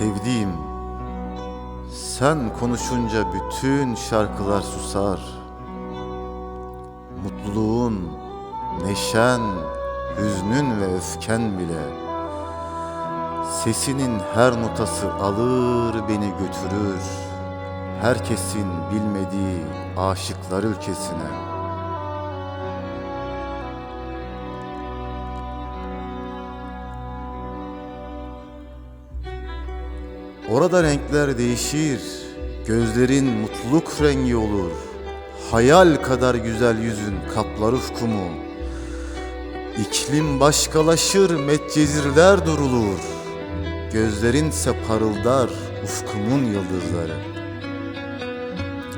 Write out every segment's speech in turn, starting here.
Sevdiğim, sen konuşunca bütün şarkılar susar. Mutluluğun, neşen, hüznün ve öfken bile Sesinin her notası alır beni götürür Herkesin bilmediği aşıklar ülkesine Orada renkler değişir, gözlerin mutluluk rengi olur. Hayal kadar güzel yüzün kaplar ufkumu. İklim başkalaşır, metcezirler durulur. Gözlerinse parıldar ufkumun yıldızları.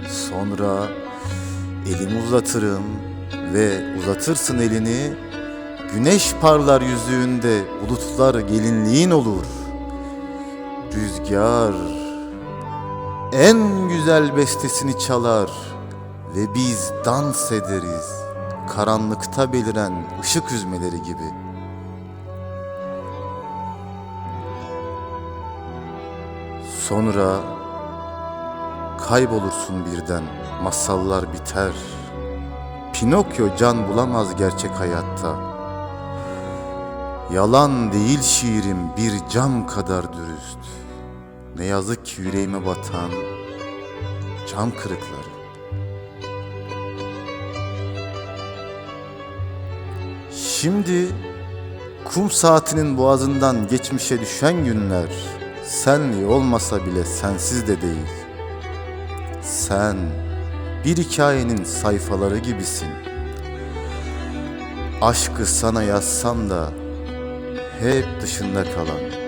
Sonra elimi uzatırım ve uzatırsın elini. Güneş parlar yüzüğünde bulutlar gelinliğin olur. Rüzgar en güzel bestesini çalar ve biz dans ederiz karanlıkta beliren ışık üzmeleri gibi. Sonra kaybolursun birden, masallar biter. Pinokyo can bulamaz gerçek hayatta. Yalan değil şiirim bir cam kadar dürüst. Ne yazık ki yüreğime batan cam kırıkları. Şimdi kum saatinin boğazından geçmişe düşen günler senli olmasa bile sensiz de değil. Sen bir hikayenin sayfaları gibisin. Aşkı sana yazsam da hep dışında kalan